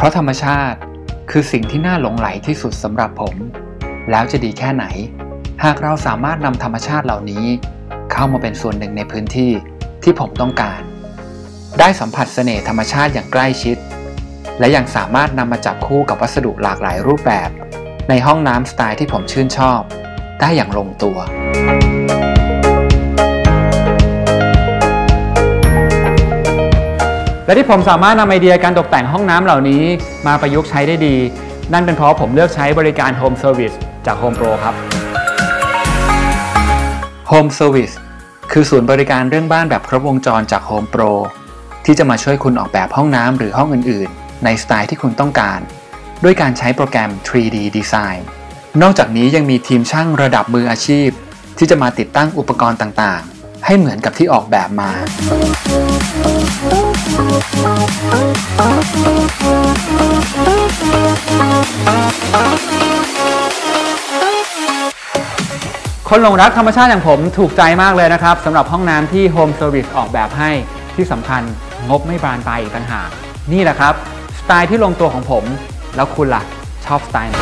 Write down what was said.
พรรมชาติคือสิ่งที่น่าหลงไหลที่สุดสำหรับผม แล้วจะดีแค่ไหน หากเราสามารถนำธรรมชาติเหล่านี้ เข้ามาเป็นส่วนหนึ่งในพื้นที่ที่ผมต้องการ ได้สัมผัสเสน่ห์ธรรมชาติอย่างใกล้ชิด และยังสามารถนำมาจับคู่กับวัสดุหลากหลายรูปแบบ ในห้องน้ำสไตล์ที่ผมชื่นชอบ ได้อย่างลงตัว และที่ผมสามารถนำไอเดียการตกแต่งห้องน้ำเหล่านี้มาประยุกต์ใช้ได้ดี นั่นเป็นเพราะผมเลือกใช้บริการ Home Service จาก Home Pro ครับ Home Service คือศูนย์บริการเรื่องบ้านแบบครบวงจรจาก Home Pro ที่จะมาช่วยคุณออกแบบห้องน้ำหรือห้องอื่น ๆ ในสไตล์ที่คุณต้องการ ด้วยการใช้โปรแกรม 3D Design นอกจากนี้ยังมีทีมช่างระดับมืออาชีพ ที่จะมาติดตั้งอุปกรณ์ต่าง ๆ ให้เหมือนกับที่ออกแบบมา คนหลงรักธรรมชาติอย่างผมถูกใจมากเลยนะครับสำหรับห้องน้ำที่ Home Service ออกแบบให้ที่สำคัญงบไม่บานปลายอีกต่างหาก นี่แหละครับ สไตล์ที่ลงตัวของผม แล้วคุณล่ะ ชอบสไตล์ไหน